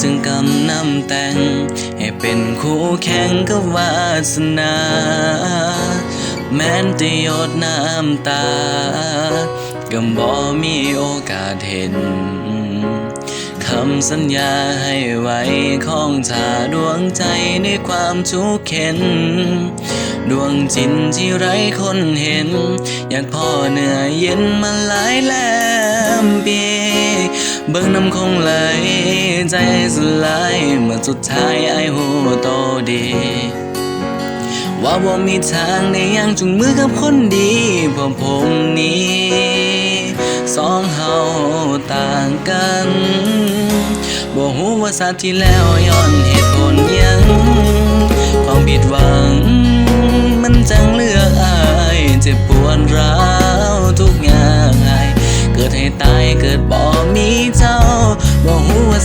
จึงกำนำแต่ง ให้เป็นคู่แข่งกับวาสนา แม้นจะยดน้ำตา ก็บ่มีโอกาสเห็นคำสัญญาให้ไว้ของชาดวงใจในความทุกเข็น ดวงจินที่ไร้คนเห็น อยากพ่อเหนื่อยเย็นมาหลายแล้ว ปีเบิ่งน้ำคงไหล ใจสลายเมื่อสุดท้ายไอายหูโตดี ว่าบ่มีทางในยังจุงมือกับคนดีเพราะผมนี้สองเฮาต่างกันบ่ฮู้ว่าสัตว์ที่แล้วย้อนเหตุผลยัง เกิดบ่มีเจ้าบ่ฮู้ว่า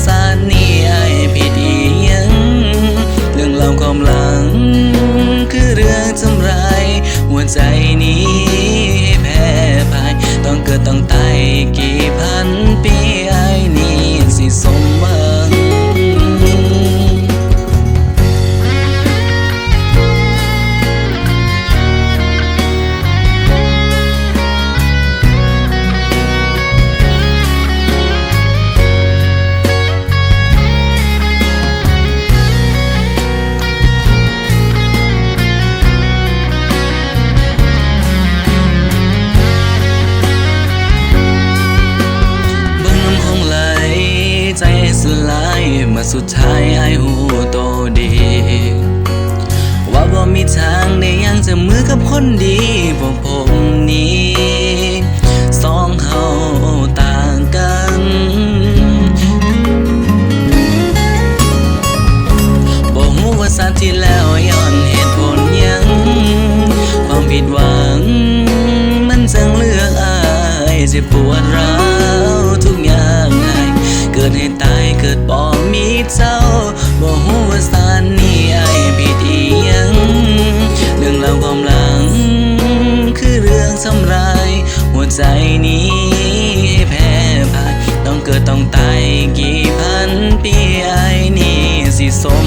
สุดท้ายไอ้หูโตดี ว่าบ่มีทางได้ยังจะมือกับคนดีพวกผมนี้สองเฮาต่างกันบ่ฮู้ว่าสัตว์ที่แล้วย้อนเหตุผลยัง ความผิดหวัง มันจังเลือกอายเจ็บปวดร้าว ดให้ตายเกิดบ่มีเจ้าบ่ฮู้ว่าสานนี้อายผิดอีหยังเรื่องราวความหลัง คือเรื่องทำร้าย หัวใจนี้ให้แพ้พ่ายต้องเกิดต้องตายกี่พันปีไอ้นี่สิสม